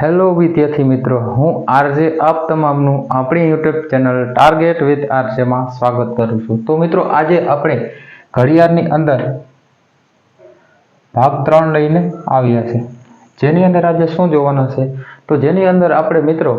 Hello વિદ્યાર્થી મિત્રો, હું આરજે આપ તમામનું આપણી યુટ્યુબ ચેનલ ટાર્ગેટ વિથ આરજેમાં સ્વાગત કરું છું. તો મિત્રો, આજે આપણે ઘડિયાળની અંદર ભાગ ત્રણ લઈને આવ્યા છે. જેની અંદર આજે શું જોવાના છે? તો જેની અંદર આપણે મિત્રો,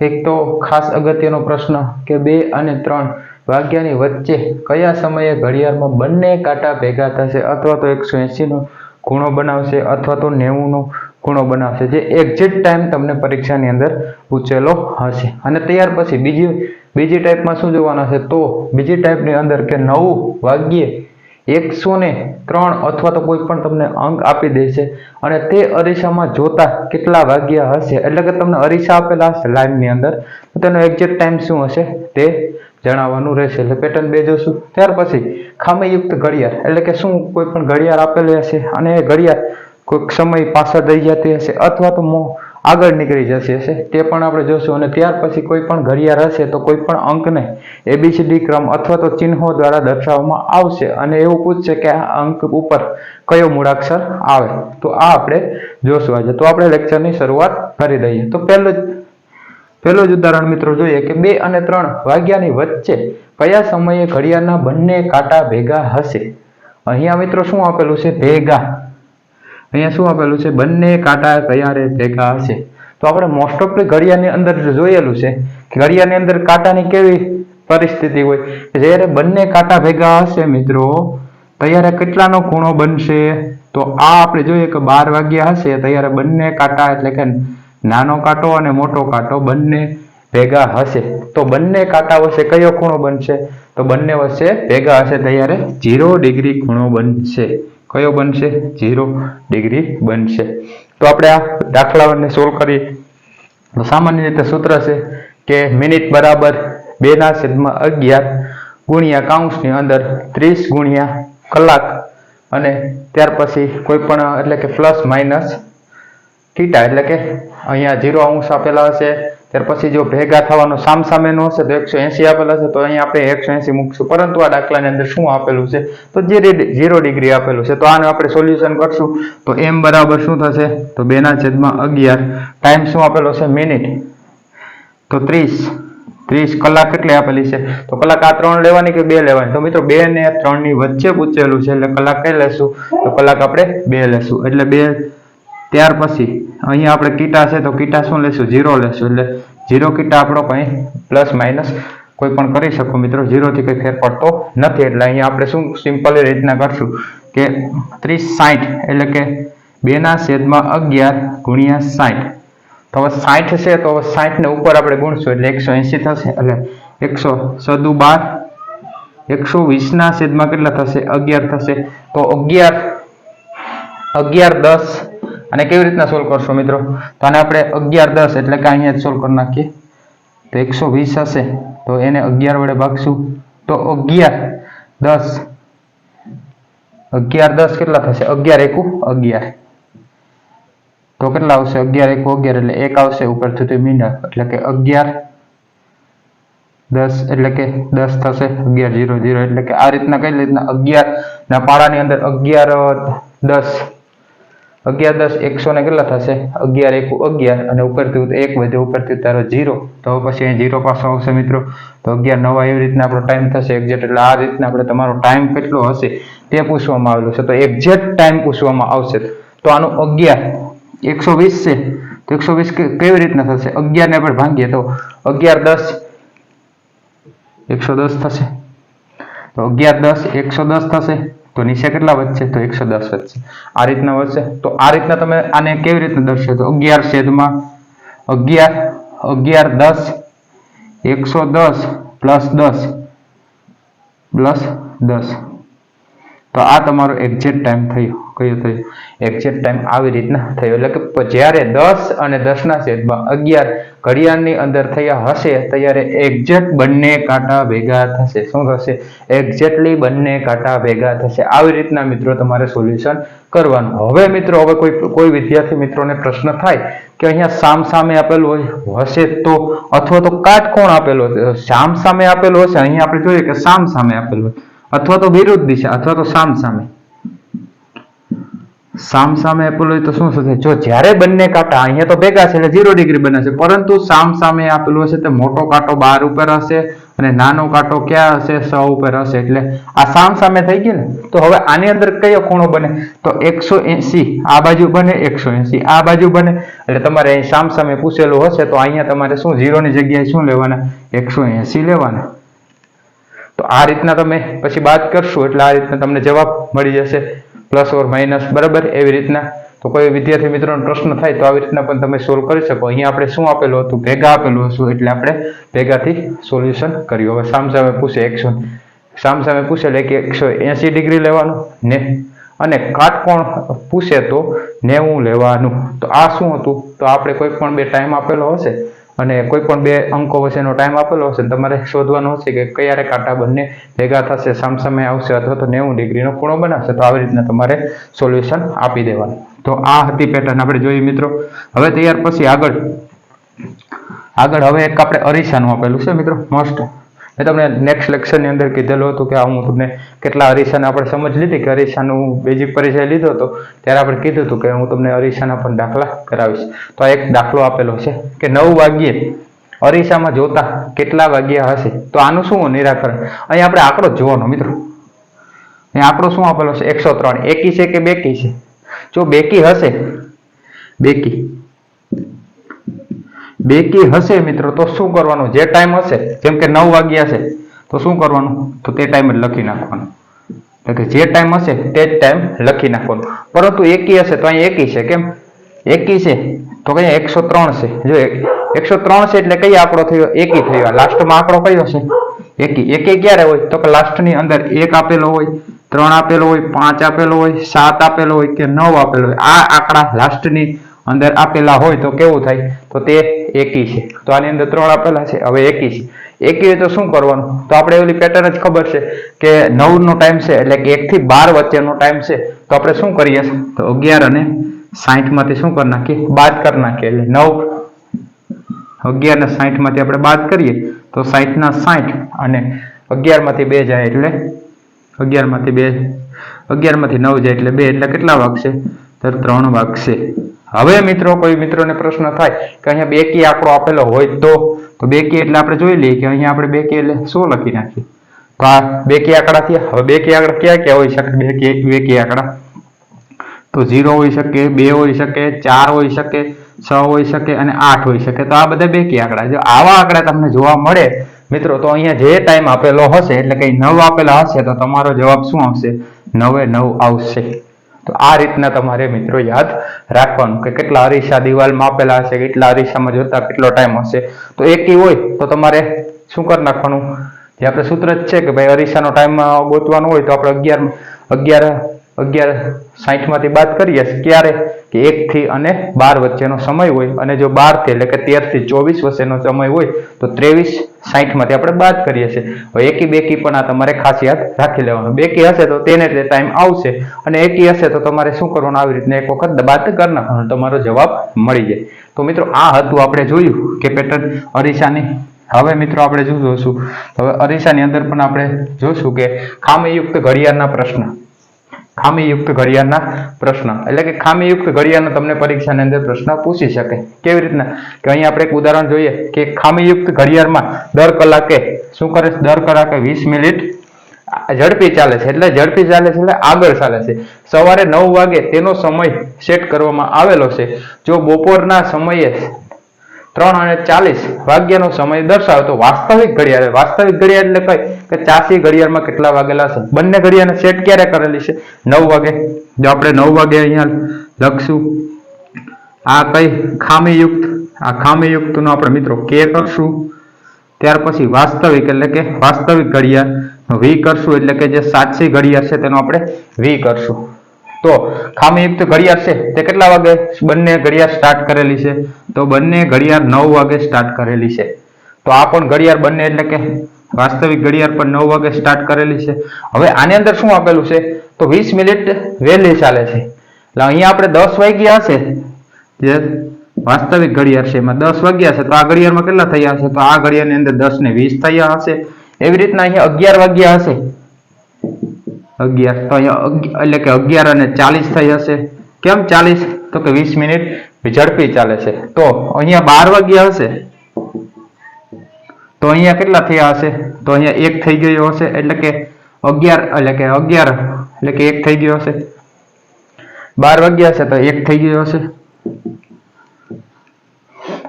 એક તો ખાસ અગત્યનો પ્રશ્ન કે બે અને ત્રણ વાગ્યાની વચ્ચે કયા સમયે ઘડિયાળમાં બંને કાંટા ભેગા થશે? અથવા તો એકસો એંશીનો ખૂણો બનાવશે? અથવા તો નેવુંનો ખૂણો બનાવશે જે એક્ઝેક્ટ ટાઈમ તમને પરીક્ષાની અંદર પૂછેલો હશે. અને ત્યાર પછી બીજી બીજી ટાઈપમાં શું જોવાના છે? તો બીજી ટાઈપની અંદર કે નવ વાગ્યે એકસો ને ત્રણ અથવા તો કોઈ પણ તમને અંક આપી દેશે અને તે અરીસામાં જોતા કેટલા વાગ્યા હશે? એટલે કે તમને અરીસા આપેલા હશે લાઈનની અંદર. તો તેનો એક્ઝેક્ટ ટાઈમ શું હશે? તે જણાવવાનું રહેશે. એટલે પેટર્ન બે જોશું. ત્યાર પછી ખામીયુક્ત ઘડિયાળ. એટલે કે શું કોઈ પણ ઘડિયાળ આપેલી હશે અને એ ઘડિયાળ કોઈક સમય પાછળ રહી જતી હશે અથવા તો મોં આગળ નીકળી જશે હશે, તે પણ આપણે જોશું. અને ત્યાર પછી કોઈ પણ ઘડિયાળ હશે તો કોઈ પણ અંકને એબીસીડી ક્રમ અથવા તો ચિહ્નો દ્વારા દર્શાવવામાં આવશે. અને એવું પૂછશે કે આ અંક ઉપર કયો મૂળાક્ષર આવે. તો આ આપણે જોશું આજે. તો આપણે લેક્ચરની શરૂઆત કરી દઈએ. તો પહેલું પહેલું જ ઉદાહરણ મિત્રો જોઈએ કે બે અને ત્રણ વાગ્યાની વચ્ચે કયા સમયે ઘડિયાળના બંને કાંટા ભેગા હશે? અહીંયા મિત્રો શું આપેલું છે? ભેગા. અહીંયા શું આપેલું છે? બંને કાંટા ક્યારે ભેગા હશે. તો આપણે મોસ્ટ ઓફ ઘડિયાળની અંદર જોયેલું છે, કે ઘડિયાળની અંદર કાંટાની કેવી પરિસ્થિતિ હોય? જ્યારે બંને કાંટા ભેગા હશે મિત્રો, ત્યારે કેટલાનો ખૂણો બનશે? તો આ આપણે જોઈએ કે બાર વાગ્યા હશે, ત્યારે બંને કાંટા એટલે કે નાનો કાંટો અને મોટો કાંટો બંને ભેગા હશે. તો બંને કાંટા વચ્ચે કયો ખૂણો બનશે? તો બંને વચ્ચે ભેગા હશે, ત્યારે જીરો ડિગ્રી ખૂણો બનશે. કયો બનશે? જીરો ડિગ્રી બનશે. તો આપણે આ દાખલાઓને સોલ્વ કરીએ. તો સામાન્ય રીતે સૂત્ર છે કે મિનિટ બરાબર બેના છેદમાં અગિયાર ગુણ્યા કાઉન્સની અંદર ત્રીસ ગુણ્યા કલાક. અને ત્યાર પછી કોઈ પણ, એટલે કે પ્લસ માઇનસ થીટા એટલે કે અહીંયા ઝીરો અંશ આપેલા હશે. ત્યાર પછી જો ભેગા થવાનો સામસામેનું હશે તો એકસો એંસી આપેલા હશે તો અહીંયા આપણે એકસો એંસી મૂકશું. પરંતુ આ દાખલાની અંદર શું આપેલું છે? તો ઝીરો ડિગ્રી આપેલું છે. તો આને આપણે સોલ્યુશન કરશું. તો એમ બરાબર શું થશે? તો બેના છેદમાં અગિયાર. ટાઈમ શું આપેલો છે? મિનિટ તો ત્રીસ. ત્રીસ કલાક કેટલી આપેલી છે. તો કલાક આ ત્રણ લેવાની કે બે લેવાની? તો મિત્રો, બે ને ત્રણની વચ્ચે પૂછેલું છે, એટલે કલાક કઈ લેશું? તો કલાક આપણે બે લેશું. એટલે બે ત્યાર પછી, અહીંયા આપણે કીટા છે તો કીટા શું લેશું? ઝીરો લેશું. એટલે ઝીરો કીટા આપણો કંઈ પ્લસ માઇનસ કોઈ પણ કરી શકો મિત્રો. ઝીરોથી કંઈ ફેર પડતો નથી. એટલે અહીંયા આપણે શું સિમ્પલ રીતના કરશું કે ત્રીસ સાઠ એટલે કે બેના છેદમાં અગિયાર ગુણ્યા સાઠ તો હવે સાઠ છે તો હવે સાઠને ઉપર આપણે ગુણશું. એટલે એકસો એંસી થશે. એટલે એકસો સદુ બાર, એકસો વીસના છેદમાં કેટલા થશે? અગિયાર થશે. તો અગિયાર અગિયાર દસ અને કેવી રીતના સોલ્વ કરશો મિત્રો? તો આને આપણે અગિયાર દસ એટલે કે અહીંયા સોલ્વ કરી નાખીએ. તો એકસો વીસ હશે. તો એને અગિયાર વડે ભાગશું. તો અગિયાર દસ. અગિયાર દસ કેટલા થશે? અગિયાર એકુ અગિયાર. તો કેટલા આવશે? અગિયાર એકુ અગિયાર એટલે એક આવશે ઉપરથી તો મીંડા એટલે કે અગિયાર દસ એટલે કે દસ થશે. અગિયાર જીરો જીરો એટલે કે આ રીતના કઈ રીતના? અગિયાર. ના પાડાની અંદર અગિયાર દસ. અગિયાર દસ એકસો ને કેટલા થશે? અગિયાર એક અગિયાર અને ઉપરથી એક વધે ઉપરથી તારો જીરો તો પછી અહીં જીરો પાસો આવશે મિત્રો. તો અગિયાર નવા એવી રીતના આપણો ટાઈમ થશે. એક્ઝેક્ટ એટલે આ રીતના આપણે તમારો ટાઈમ કેટલો હશે તે પૂછવામાં આવેલું છે. તો એક્ઝેક્ટ ટાઈમ પૂછવામાં આવશે. તો આનું અગિયાર, એકસો વીસ છે. તો એકસો વીસ કેવી રીતના થશે? અગિયાર ને આપણે ભાંગીએ તો અગિયાર દસ, એકસો દસ થશે. તો અગિયાર દસ, એકસો દસ થશે. તો નીચે કેટલા વધશે? તો એકસો દસ વધશે. આ રીતના વધશે. તો આ રીતના તમે આને કેવી રીતના દર્શો તો અગિયાર છેદમાં અગિયાર અગિયાર દસ, એકસો દસ, પ્લસ દસ પ્લસ દસ. તો આ તમારો એક્ઝેક્ટ ટાઈમ થયો. કયો થયું? એક્ઝેક્ટ ટાઈમ આવી રીતના થયો. એટલે કે જ્યારે દસ અને દસના છેદમાં અગિયાર ઘડિયાળની અંદર થયા હશે, ત્યારે એક્ઝેક્ટ બંને કાંટા ભેગા થશે. શું થશે? એક્ઝેક્ટલી બંને કાંટા ભેગા થશે. આવી રીતના મિત્રો તમારે સોલ્યુશન કરવાનું. હવે મિત્રો, હવે કોઈ કોઈ વિદ્યાર્થી મિત્રોને પ્રશ્ન થાય કે અહીંયા સામ સામે આપેલું હશે તો? અથવા તો કાટકોણ આપેલો સામ સામે આપેલો હશે. અહીંયા આપણે જોઈએ કે સામ સામે આપેલું અથવા તો વિરુદ્ધ દિશા, અથવા તો સામ સામે સામ સામે આપેલું હોય તો શું થશે? જો જ્યારે બંને કાંટા અહીંયા તો ભેગા છે એટલે ઝીરો ડિગ્રી બનશે પરંતુ સામ સામે આપેલું હશે તો મોટો કાંટો બાર ઉપર હશે અને નાનો કાંટો ક્યાં હશે? સ ઉપર હશે. એટલે આ સામ સામે થઈ ગયું ને? તો હવે આની અંદર કયો ખૂણો બને? તો એકસો એસી. આ બાજુ બને એકસો એસી. આ બાજુ બને એટલે તમારે અહીં સામ સામે પૂછેલું હશે તો અહીંયા તમારે શું? ઝીરોની જગ્યાએ શું લેવાના? એકસો એસી લેવાના. તો આ રીતના તમે પછી બાદ કરશો એટલે આ રીતના તમને જવાબ મળી જશે. પ્લસ ઓર માઇનસ, બરાબર? એવી રીતના. તો કોઈ વિદ્યાર્થી મિત્રોનો પ્રશ્ન થાય તો આવી રીતના પણ તમે સોલ્વ કરી શકો. અહીંયા આપણે શું આપેલું હતું? ભેગા આપેલું હતું એટલે આપણે ભેગાથી સોલ્યુશન કર્યું. હવે સામસામે પૂછે એકસો સામસામે પૂછે એટલે કે એકસો એસી ડિગ્રી લેવાનું ને. અને કાટકોણ પૂછે તો નેવું લેવાનું. તો આ શું હતું? તો આપણે કોઈ પણ બે ટાઈમ આપેલો હશે. અને કોઈ પણ બે અંકો વચ્ચેનો ટાઈમ આપેલો હશે તમારે શોધવાનું હશે કે ક્યારે કાંટા બંને ભેગા થશે, સામસામે આવશે અથવા તો નેવું ડિગ્રીનો ખૂણો બનાવશે, તો આવી રીતના તમારે સોલ્યુશન આપી દેવાનું. તો આ હતી પેટર્ન આપણે જોઈએ મિત્રો. હવે તૈયાર પછી આગળ. આગળ હવે એક આપણે અરીસાનું આપેલું છે મિત્રો મસ્ટ મેં તમને નેક્સ્ટ લેક્ચરની અંદર કીધેલું હતું કે હું તમને કેટલા અરીસાને આપણે સમજ લીધી કે અરીસાનું બેઝિક પરિચય લીધો હતો, ત્યારે આપણે કીધું હતું કે હું તમને અરીસાના પણ દાખલા કરાવીશ. તો આ એક દાખલો આપેલો છે કે નવ વાગ્યે અરીસામાં જોતા કેટલા વાગ્યા હશે? તો આનું શું નિરાકરણ. અહીં આપણે આંકડો જોવાનો મિત્રો. અહીં આંકડો શું આપેલો છે? એકસો ત્રણ. એકી છે કે બેકી છે? જો બેકી હશે, બેકી. બેકી હશે મિત્રો, તો શું કરવાનું? જે ટાઈમ હશે, જેમ કે નવ વાગ્યા છે, તો શું કરવાનું? તો તે ટાઈમ લખી નાખવાનું. જે ટાઈમ હશે, તે જ ટાઈમ લખી નાખવાનું. પરંતુ એકી હશે, તો અહીં એકી છે, કેમ? એકી છે, તો કઈ એકસો ત્રણ છે. જો એકસો ત્રણ છે એટલે કઈ આંકડો થયો? એકી થયો. લાસ્ટમાં આંકડો કયો છે? એકી. એકી ક્યારે હોય? તો કે લાસ્ટની અંદર એક આપેલો હોય, ત્રણ આપેલો હોય, પાંચ આપેલો હોય, સાત આપેલો હોય કે નવ આપેલો હોય. આ આંકડા લાસ્ટની અંદર આપેલા હોય તો કેવું થાય? તો તે એકી છે. તો આની અંદર ત્રણ આપેલા છે. હવે એકી છે. એકી તો શું કરવાનું? તો આપણે એવી પેટર્ન જ ખબર છે કે નવ નો ટાઈમ છે એટલે કે એક થી બાર વચ્ચેનો ટાઈમ છે. તો આપણે શું કરીએ? તો અગિયાર અને સાહીઠમાંથી શું કરી નાખીએ? બાદ કરી નાખીએ. એટલે નવ, અગિયાર ને સાહીઠમાંથી આપણે બાદ કરીએ તો સાહીઠ ના સાહીઠ અને અગિયારમાંથી બે જાય એટલે અગિયારમાંથી બે, અગિયારમાંથી નવ જાય એટલે બે. એટલે કેટલા વાગશે? તો ત્રણ વાગશે. હવે મિત્રો કોઈ મિત્રોને પ્રશ્ન થાય કે અહીંયા બેકી આંકડો આપેલો હોય તો તો બેકી એટલે આપણે જોઈ લઈએ કે અહીંયા આપણે બેકી એટલે શું લખી નાખીએ? તો આ બેકી આંકડા થયા. હવે બેકી આંકડા ક્યાં ક્યાં હોઈ શકે? બેકી બેકી આંકડા. તો ઝીરો હોઈ શકે, બે હોઈ શકે, ચાર હોઈ શકે, છ હોઈ શકે અને આઠ હોઈ શકે. તો આ બધા બેકી આંકડા જો આવા આંકડા તમને જોવા મળે, મિત્રો, તો અહીંયા જે ટાઈમ આપેલો હશે, એટલે કંઈ નવ આપેલા હશે, તો તમારો જવાબ શું આવશે? નવે નવ આવશે. તો આ રીતના તમારે મિત્રો યાદ રાખવાનું કે કેટલા અરીસા દિવાલમાં આપેલા હશે, કેટલા અરીસામાં જોતા, કેટલો ટાઈમ હશે. તો એકી હોય તો તમારે શું કરી નાખવાનું? જે આપણે સૂત્ર જ છે કે ભાઈ અરીસાનો ટાઈમ ગોતવાનો હોય તો આપણે અગિયાર અગિયાર અગિયાર સાહીઠમાંથી બાદ કરીએ, ક્યારે? કે એકથી અને બાર વચ્ચેનો સમય હોય. અને જો બારથી એટલે કે તેરથી ચોવીસ વચ્ચેનો સમય હોય, તો ત્રેવીસ સાહીઠમાંથી આપણે બાદ કરીએ છીએ. હવે એકી બેકી પણ આ તમારે ખાસ યાદ રાખી લેવાનું. બેકી હશે તો તેને તે ટાઈમ આવશે. અને એકી હશે તો તમારે શું કરવાનું? આવી રીતના એક વખત બાદ કરી નાખવાનું. તમારો જવાબ મળી જાય. તો મિત્રો, આ હતું આપણે જોયું કે પેટર્ન અરીસાની. હવે મિત્રો, આપણે શું જોશું? હવે અરીસાની અંદર પણ આપણે જોશું કે ખામીયુક્ત ઘડિયાળના પ્રશ્ન. ખામીયુક્ત ઘડિયાળના પ્રશ્ન. એટલે કે ખામીયુક્ત ઘડિયાળનો તમને પરીક્ષાની અંદર પ્રશ્ન પૂછી શકે. કેવી રીતના? કે અહીં આપણે એક ઉદાહરણ જોઈએ કે ખામીયુક્ત ઘડિયાળમાં દર કલાકે શું કરે છે? દર કલાકે વીસ મિનિટ ઝડપી ચાલે છે. એટલે ઝડપી ચાલે છે એટલે આગળ ચાલે છે. સવારે નવ વાગે તેનો સમય સેટ કરવામાં આવેલો છે. જો બપોરના સમયે ત્રણ અને ચાલીસ વાગ્યાનો સમય દર્શાવતો વાસ્તવિક ઘડિયાળ વાસ્તવિક ઘડિયાળ એટલે કઈ? કે ચાસી ઘડિયાળમાં કેટલા વાગેલા છે? બંને ઘડિયાળને સેટ ક્યારે કરેલી છે? નવ વાગે. જો આપણે નવ વાગે અહીંયા લખશું. આ કઈ ખામીયુક્ત, આ ખામીયુક્તનો આપણે મિત્રો કે કરશું. ત્યાર પછી વાસ્તવિક એટલે કે વાસ્તવિક ઘડિયાળ વી કરશું. એટલે કે જે સાચી ઘડિયાળ છે તેનો આપણે વી કરશું. તો ખામીયુક્ત ઘડિયાળ છે તે કેટલા વાગે બંને ઘડિયાળ સ્ટાર્ટ કરેલી છે? તો બંને ઘડિયાળ નવ વાગે સ્ટાર્ટ કરેલી છે. તો આ પણ ઘડિયાળ બંને એટલે કે વાસ્તવિક ઘડિયાળ પણ નવ વાગે સ્ટાર્ટ કરેલી છે. હવે આની અંદર શું આપેલું છે? તો વીસ મિનિટ વહેલી ચાલે છે. એટલે અહીંયા આપણે દસ વાગ્યા હશે જે વાસ્તવિક ઘડિયાળ છે. એમાં દસ વાગ્યા છે તો આ ઘડિયાળમાં કેટલા થયા હશે? તો આ ઘડિયાળની અંદર દસ ને વીસ થયા હશે. એવી રીતના અહીંયા અગિયાર વાગ્યા હશે. અગિયાર, તો અહીંયા એટલે કે અગિયાર અને ચાલીસ થઈ હશે. કેમ ચાલીસ? તો કે વીસ મિનિટ ઝડપી ચાલે છે. તો અહીંયા બાર વાગ્યા હશે. તો અહીંયા કેટલા થયા હશે? તો અહીંયા એક થઈ ગયો હશે, એટલે કે અગિયાર, એટલે કે અગિયાર, એટલે કે એક થઈ ગયો હશે. બાર વાગ્યા હશે તો એક થઈ ગયો હશે.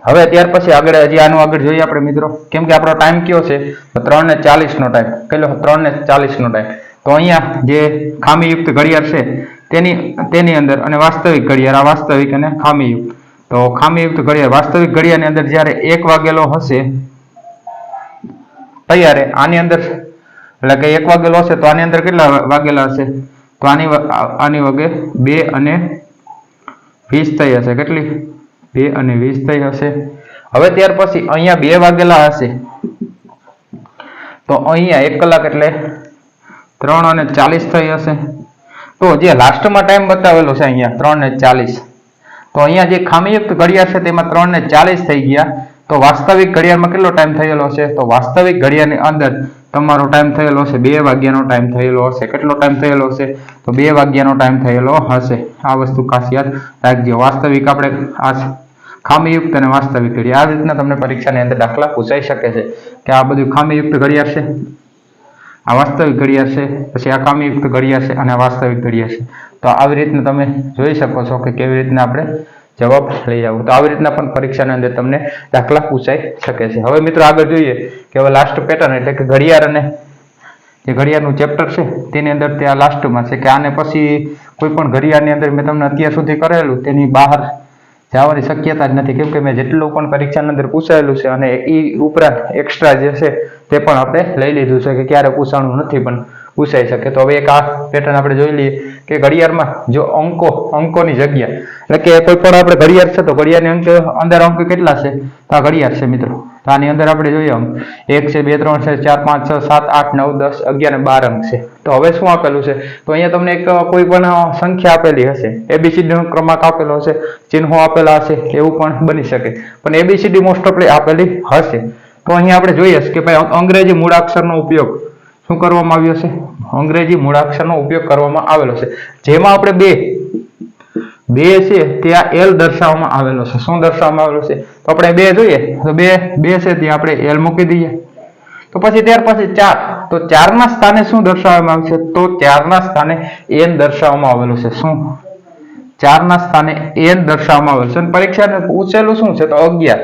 હવે ત્યાર પછી આગળ હજી આનું આગળ જોઈએ આપણે મિત્રો. કેમ કે આપણો ટાઈમ કયો છે? તો ત્રણ ને ચાલીસ નો ટાઈમ કેટલો ત્રણ ને ચાલીસ નો ટાઈમ તો અહીંયા જે ખામીયુક્ત ઘડિયાળ છે, તેની તેની અંદર અને વાસ્તવિક ઘડિયાળ, આ વાસ્તવિક અને ખામીયુક્ત. તો ખામીયુક્ત ઘડિયાળ, વાસ્તવિક ઘડિયાળની અંદર જ્યારે એક વાગેલો હશે, તૈયારે આની અંદર, એટલે કે એક વાગેલો હશે તો આની અંદર કેટલા વાગેલા હશે? તો આની આની વાગે બે અને વીસ થઈ હશે. કેટલી? બે અને વીસ થઈ હશે. હવે ત્યાર પછી અહીંયા બે વાગેલા હશે. તો અહીંયા એક કલાક એટલે ત્રણ અને ચાલીસ થઈ હશે. તો જે લાસ્ટમાં ટાઈમ બતાવેલો છે અહીંયા, ત્રણ ને ચાલીસ. તો અહીંયા જે ખામીયુક્ત ઘડિયાળ છે તેમાં ત્રણ ને ચાલીસ થઈ ગયા. તો વાસ્તવિક ઘડિયાળમાં કેટલો ટાઈમ થયેલો છે તો વાસ્તવિક ઘડિયાળની અંદર તમારો ટાઈમ થયેલો છે બે વાગ્યાનો ટાઈમ થયેલો હશે. કેટલો ટાઈમ થયેલો છે તો બે વાગ્યાનો ટાઈમ થયેલો હશે. આ વસ્તુ ખાસ યાદ રાખજો. વાસ્તવિક આપણે આ ખામીયુક્ત અને વાસ્તવિક ઘડિયાળ. આ રીતના તમને પરીક્ષાની અંદર દાખલા પૂછાઈ શકે છે કે આ બધું ખામીયુક્ત ઘડિયાળ છે? આ વાસ્તવિક ઘડિયાળ છે, પછી આ ખામીયુક્ત ઘડિયાળ છે અને વાસ્તવિક ઘડિયાળ છે. તો આવી રીતના તમે જોઈ શકો છો કે કેવી રીતના આપણે જવાબ લઈ આવું. તો આવી રીતના પણ પરીક્ષાની અંદર તમને દાખલા પૂછાઈ શકે છે. હવે મિત્રો આગળ જોઈએ કે હવે લાસ્ટ પેટર્ન એટલે કે ઘડિયાળ અને જે ઘડિયાળનું ચેપ્ટર છે, તેની અંદર ત્યાં લાસ્ટમાં છે કે આને પછી કોઈ પણ ઘડિયાળની અંદર મેં તમને અત્યાર સુધી કરેલું, તેની બહાર જવાની શક્યતા જ નથી. કેમ કે મેં જેટલું પણ પરીક્ષાની અંદર પૂછાયેલું છે અને એ ઉપરાંત એક્સ્ટ્રા જે છે તે પણ આપણે લઈ લીધું છે કે ક્યારે પૂછાણું નથી પણ પૂછાઈ શકે. તો હવે એક આ પેટર્ન આપણે જોઈ લઈએ કે ઘડિયાળમાં જો અંકો, અંકોની જગ્યા, એટલે કે કોઈ પણ આપણે ઘડિયાળ છે તો ઘડિયાળની અંક, અંદર અંક કેટલા છે? તો આ ઘડિયાળ છે મિત્રો. તો આની અંદર આપણે જોઈએ એક છે, બે, ત્રણ છે, ચાર, પાંચ, છ, સાત, આઠ, નવ, દસ, અગિયાર બાર અંક છે. તો હવે શું આપેલું છે? તો અહીંયા તમને એક કોઈ પણ સંખ્યા આપેલી હશે. એબીસીડી નો ક્રમાંક આપેલો હશે, ચિહ્નો આપેલા હશે, એવું પણ બની શકે. પણ એબીસીડી મોસ્ટ ઓફલી આપેલી હશે. તો અહીંયા આપણે જોઈએ કે ભાઈ અંગ્રેજી મૂળાક્ષરનો ઉપયોગ શું કરવામાં આવ્યો છે? અંગ્રેજી મૂળાક્ષરનો ઉપયોગ કરવામાં આવેલો છે. જેમાં આપણે બે બે છે ત્યાં એલ દર્શાવવામાં આવેલો છે. શું દર્શાવવામાં આવેલો છે? તો આપણે બે જોઈએ. તો બે બે છે ત્યાં આપણે એલ મૂકી દઈએ. તો પછી ત્યાર પછી ચાર. તો ચારના સ્થાને શું દર્શાવવામાં આવે છે? તો ચારના સ્થાને એન દર્શાવવામાં આવેલું છે. શું? ચારના સ્થાને એન દર્શાવવામાં આવેલું છે. અને પરીક્ષાને પૂછેલું શું છે? તો અગિયાર.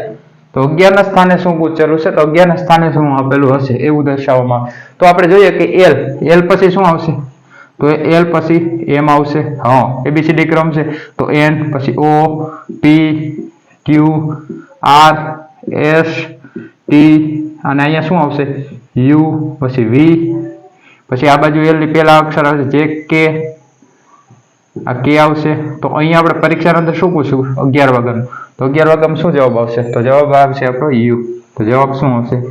તો અગિયારના સ્થાને શું પૂછેલું છે? તો અગિયારના સ્થાને શું આપેલું હશે? એવું દર્શાવવામાં. તો આપણે જોઈએ કે એલ એલ પછી શું આવશે? તો એલ પછી એમ આવશે. હા એબીસીડી ક્રમ છે. તો એન પછી O, P, Q, R, S, T અને અહીંયા શું આવશે? યુ પછી વી. પછી આ બાજુ એલની પહેલા અક્ષર આવશે. જે કે, આ કે આવશે. તો અહીંયા આપણે પરીક્ષાની અંદર શું પૂછ્યું? અગિયાર વાગ્યાનું તો અગિયાર વાગ્યામાં શું જવાબ આવશે? તો જવાબ આવશે આપણો યુ. તો જવાબ શું આવશે?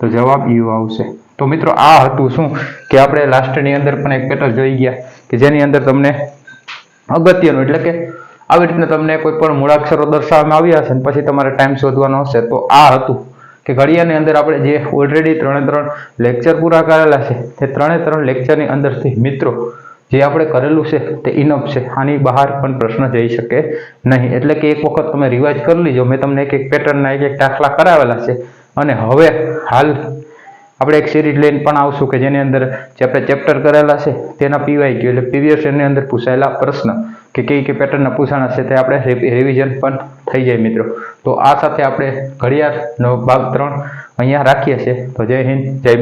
તો જવાબ યુ આવશે. તો મિત્રો આ હતું શું કે આપણે લાસ્ટની અંદર પણ એક પેટર્ન જોઈ ગયા કે જેની અંદર તમને અગત્યનું, એટલે કે આવી રીતના તમને કોઈ પણ મૂળાક્ષરો દર્શાવવામાં આવ્યા હશે ને પછી તમારે ટાઈમ શોધવાનો હશે. તો આ હતું કે ઘડિયાળની અંદર આપણે જે ઓલરેડી ત્રણે ત્રણ લેક્ચર પૂરા કરેલા છે, તે ત્રણે ત્રણ લેક્ચરની અંદરથી મિત્રો જે આપણે કરેલું છે, તે ઇનફ છે. આની બહાર પણ પ્રશ્ન જઈ શકે નહીં. એટલે કે એક વખત તમે રિવાઇઝ કરી લીજો. મેં તમને એક એક પેટર્નના એક એક દાખલા કરાવેલા છે. અને હવે હાલ આપણે એક સિરીઝ લઈને પણ આવશું કે જેની અંદર જે આપણે ચેપ્ટર કરેલા છે, તેના પીવાય ગયું. એટલે પ્રીવિયસ એની અંદર પૂછાયેલા પ્રશ્ન કે કઈ કઈ પેટર્નના પૂછાણા છે તે આપણે રિવિઝન પણ થઈ જાય મિત્રો. તો આ સાથે આપણે ઘડિયાળનો ભાગ ત્રણ અહીંયા રાખીએ છીએ. તો જય હિન્દ, જય